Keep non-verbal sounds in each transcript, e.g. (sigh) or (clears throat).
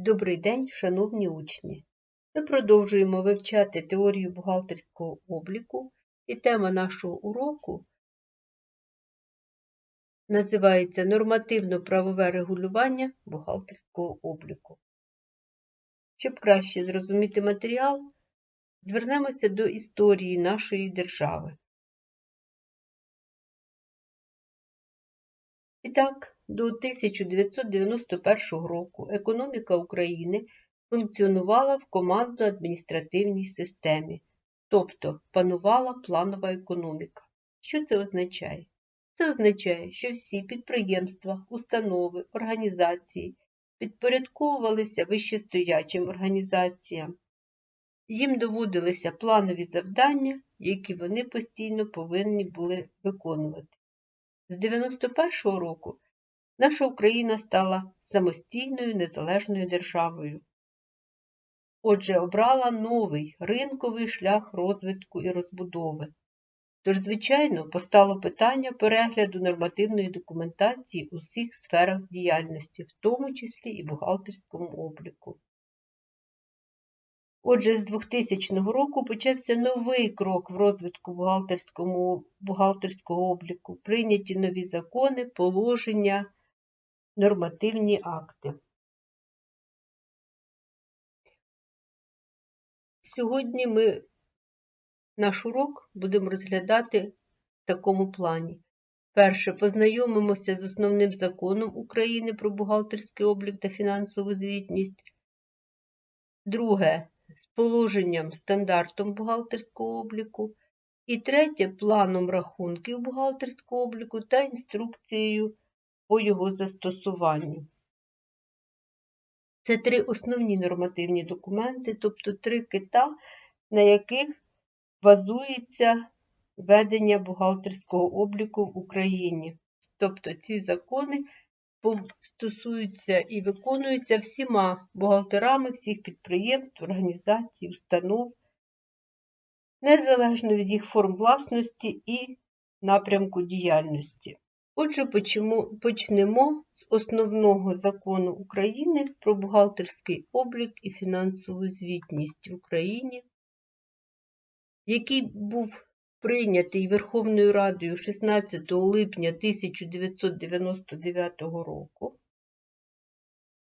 Добрий день, шановні учні! Ми продовжуємо вивчати теорію бухгалтерського обліку, і тема нашого уроку називається Нормативно-правове регулювання бухгалтерського обліку. Щоб краще зрозуміти матеріал, звернемося до історії нашої держави. І так, до 1991 року економіка України функціонувала в командно-адміністративній системі, тобто панувала планова економіка. Що це означає? Це означає, що всі підприємства, установи, організації підпорядковувалися вищестоячим організаціям. Їм доводилися планові завдання, які вони постійно повинні були виконувати. З 91-го року наша Україна стала самостійною незалежною державою. Отже, обрала новий ринковий шлях розвитку і розбудови. Тож, звичайно, постало питання перегляду нормативної документації у всіх сферах діяльності, в тому числі і бухгалтерському обліку. Отже, з 2000 року почався новий крок в розвитку бухгалтерського, обліку, прийняті нові закони, положення, нормативні акти. Сьогодні ми наш урок будемо розглядати в такому плані. Перше, познайомимося з основним законом України про бухгалтерський облік та фінансову звітність. Друге, з положенням стандартом бухгалтерського обліку. І третє планом рахунків бухгалтерського обліку та інструкцією по його застосуванню. Це три основні нормативні документи, тобто три кита, на яких базується ведення бухгалтерського обліку в Україні. Тобто ці закони стосуються і виконуються всіма бухгалтерами всіх підприємств, організацій, установ, незалежно від їх форм власності і напрямку діяльності. Отже, почнемо з основного закону України про бухгалтерський облік і фінансову звітність в Україні, який був прийнятий Верховною Радою 16 липня 1999 року.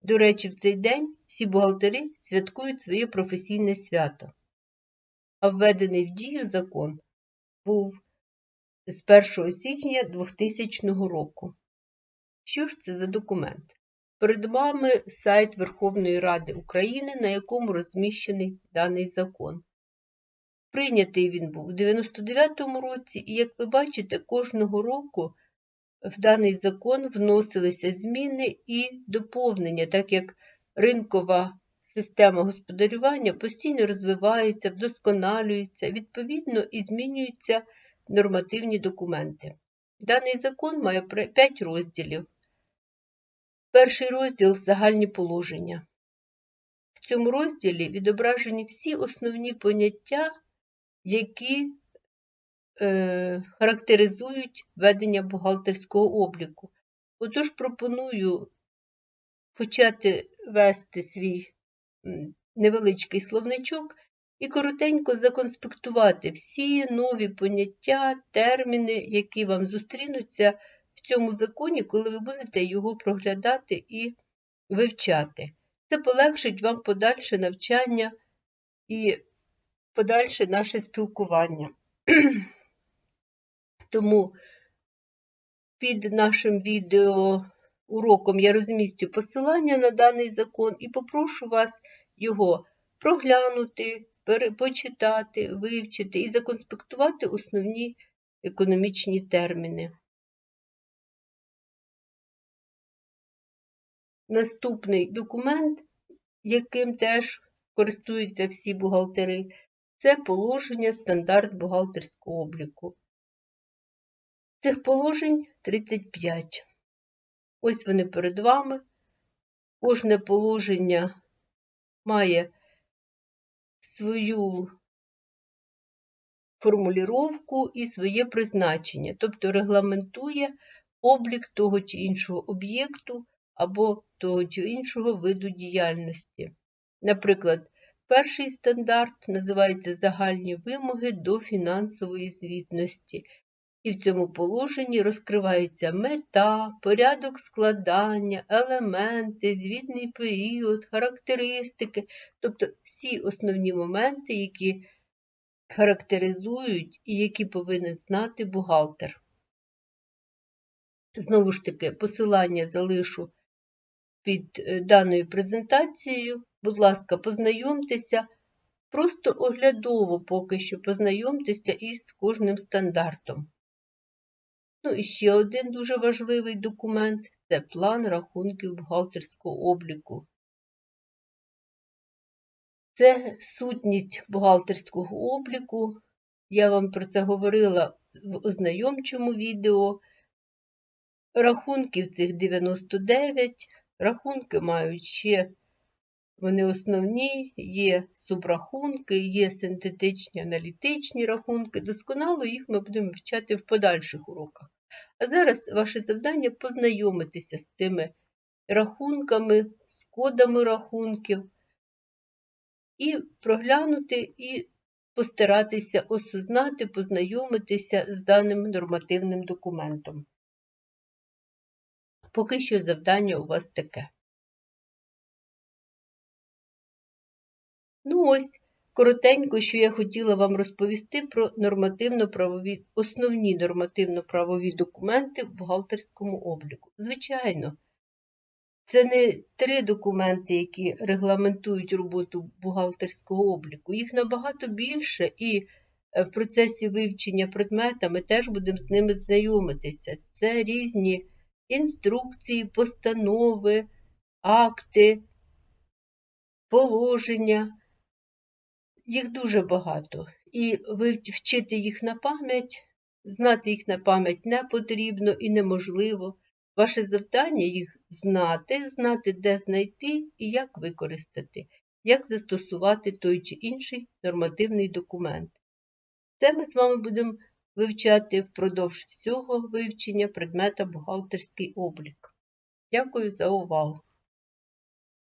До речі, в цей день всі бухгалтери святкують своє професійне свято, а введений в дію закон був з 1 січня 2000 року. Що ж це за документ? Перед вами сайт Верховної Ради України, на якому розміщений даний закон. Прийнятий він був у 99-му році, і, як ви бачите, кожного року в даний закон вносилися зміни і доповнення, так як ринкова система господарювання постійно розвивається, вдосконалюється, відповідно, і змінюються нормативні документи. Даний закон має 5 розділів. Перший розділ загальні положення. В цьому розділі відображені всі основні поняття які е, характеризують ведення бухгалтерського обліку. Отож, пропоную почати вести свій невеличкий словничок і коротенько законспектувати всі нові поняття, терміни, які вам зустрінуться в цьому законі, коли ви будете його проглядати і вивчати. Це полегшить вам подальше навчання і подальше наше спілкування. (clears throat) Тому під нашим відео уроком я розмістю посилання на даний закон і попрошу вас його проглянути, почитати, вивчити і законспектувати основні економічні терміни. Наступний документ, яким теж користуються всі бухгалтери, це положення стандарт бухгалтерського обліку. Цих положень 35. Ось вони перед вами. Кожне положення має свою формуліровку і своє призначення, тобто регламентує облік того чи іншого об'єкту або того чи іншого виду діяльності. Наприклад, перший стандарт називається Загальні вимоги до фінансової звітності, і в цьому положенні розкривається мета, порядок складання, елементи, звітний період, характеристики, тобто всі основні моменти, які характеризують і які повинен знати бухгалтер. Знову ж таки, посилання залишу під е, даною презентацією. Будь ласка, познайомтеся, просто оглядово поки що познайомтеся із кожним стандартом. Ну і ще один дуже важливий документ це план рахунків бухгалтерського обліку. Це сутність бухгалтерського обліку. Я вам про це говорила в ознайомчому відео. Рахунків цих 99, рахунки мають ще, вони основні, є субрахунки, є синтетичні аналітичні рахунки. Досконало їх ми будемо вивчати в подальших уроках. А зараз ваше завдання познайомитися з цими рахунками, з кодами рахунків і проглянути і постаратися осознати, познайомитися з даним нормативним документом. Поки що завдання у вас таке. Ну ось, коротенько, що я хотіла вам розповісти про нормативно-правові, основні нормативно-правові документи в бухгалтерському обліку. Звичайно, це не три документи, які регламентують роботу бухгалтерського обліку. Їх набагато більше, і е, в процесі вивчення предмета ми теж будемо з ними знайомитися. Це різні інструкції, постанови, акти, положення. Їх дуже багато. І вчити їх на пам'ять, знати їх на пам'ять не потрібно і неможливо. Ваше завдання їх знати, знати, де знайти і як використати, як застосувати той чи інший нормативний документ. Це ми з вами будемо вивчати впродовж всього вивчення предмета бухгалтерський облік. Дякую за увагу!